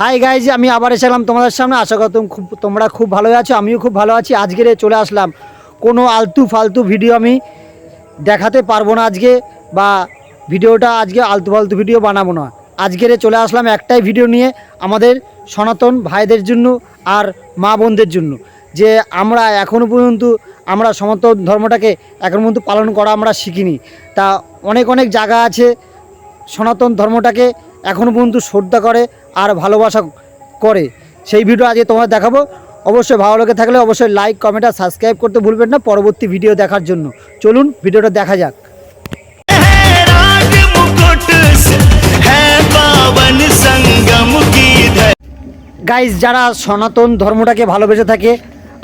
Hi guys আমি আবার এসেলাম তোমাদের সামনে। আশা করি খুব তোমরা খুব ভালো আছো, আমিও খুব ভালো আছি। আজকের চলে আসলাম। কোনো আলতু ফালতু ভিডিও আমি দেখাতে পারব না আজকে বা ভিডিওটা আজকে আলতু ফালতু ভিডিও বানাবো না। আজকের চলে আসলাম একটাই ভিডিও নিয়ে আমাদের সনাতন ভাইদের জন্য আর মা বোনদের জন্য। যে আমরা এখনও পর্যন্ত আমরা সনাতন ধর্মটাকে এখন পর্যন্ত পালন করা আমরা শিখিনি। তা অনেক অনেক জায়গা আছে সনাতন ধর্মটাকে এখনও পর্যন্ত শ্রদ্ধা করে আর ভালোবাসা করে। সেই ভিডিও আজকে তোমার দেখাবো। অবশ্যই ভালো লেগে থাকলে অবশ্যই লাইক কমেন্ট আর সাবস্ক্রাইব করতে ভুলবেন না পরবর্তী ভিডিও দেখার জন্য। চলুন ভিডিওটা দেখা যাক। গাইজ যারা সনাতন ধর্মটাকে ভালোবেসে থাকে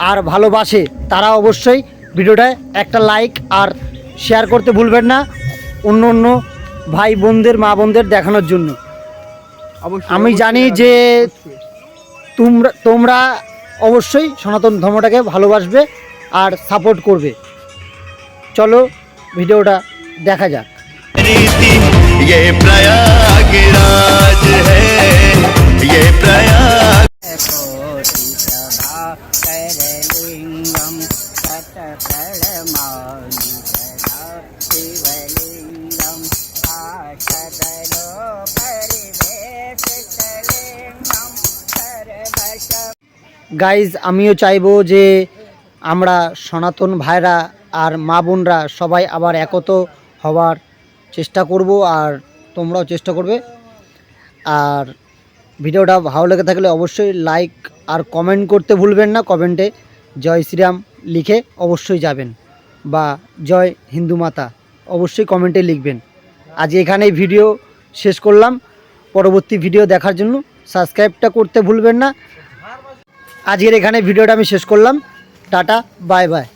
আর ভালোবাসে, তারা অবশ্যই ভিডিওটায় একটা লাইক আর শেয়ার করতে ভুলবেন না অন্য অন্য ভাই বোনদের মা বোনদের দেখানোর জন্য। আমি জানি যে তোমরা তোমরা অবশ্যই সনাতন ধর্মটাকে ভালোবাসবে আর সাপোর্ট করবে। চলো ভিডিওটা দেখা যাক। গাইজ আমিও চাইব যে আমরা সনাতন ভাইরা আর মা বোনরা সবাই আবার একত হওয়ার চেষ্টা করব আর তোমরাও চেষ্টা করবে। আর ভিডিওটা ভালো লেগে থাকলে অবশ্যই লাইক আর কমেন্ট করতে ভুলবেন না। কমেন্টে জয় শ্রীরাম লিখে অবশ্যই যাবেন বা জয় হিন্দু মাতা অবশ্যই কমেন্টে লিখবেন। আজ এখানেই ভিডিও শেষ করলাম। পরবর্তী ভিডিও দেখার জন্য সাবস্ক্রাইবটা করতে ভুলবেন না। আজকের এখানে ভিডিওটা আমি শেষ করলাম। Tata bye bye.